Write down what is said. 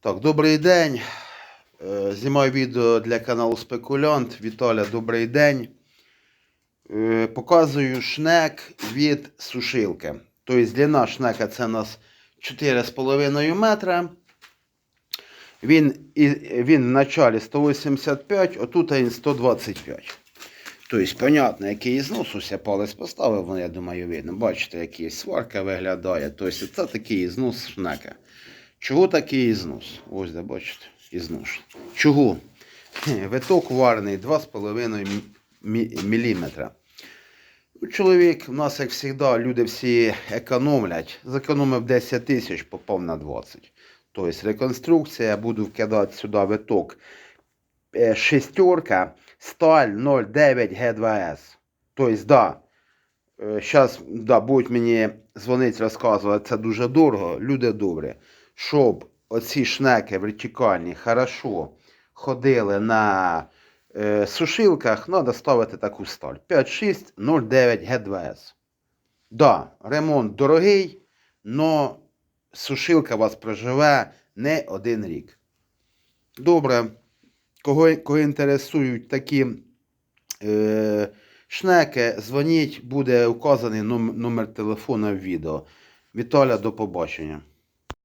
Так, добрий день. Е, Знімаю відео для каналу Спекулянт. Віталя, добрий день. Е, Показую шнек від сушилки. Тобто длина шнека це у нас 4,5 метра. Він, він в началі 185, отут він 125. Тобто, понятно, який знос, ось я палець поставив, я думаю, видно. Бачите, який сварка виглядає. Тобто, це такий знос шнека. Чого такий ізнос? Ось де бачите, ізнос. Чого? Виток варний 2,5 мм. Ну, Чоловік, у нас, як завжди, люди всі економлять. Зекономив 10 тисяч, попав на 20. Тобто реконструкція, буду вкидати сюди виток. Е, Шестерка, сталь 09 Г2С. Тобто, да, зараз да, будуть мені дзвонити, розказувати, це дуже дорого, люди добрі щоб оці шнеки вертикальні хорошо ходили на е, сушилках, треба ставити таку сталь. 5609 Г2С. Да, ремонт дорогий, але сушилка вас проживе не один рік. Добре. Кого, кого інтересують такі е, шнеки, дзвоніть, буде указаний номер телефона в відео. Віталя, до побачення.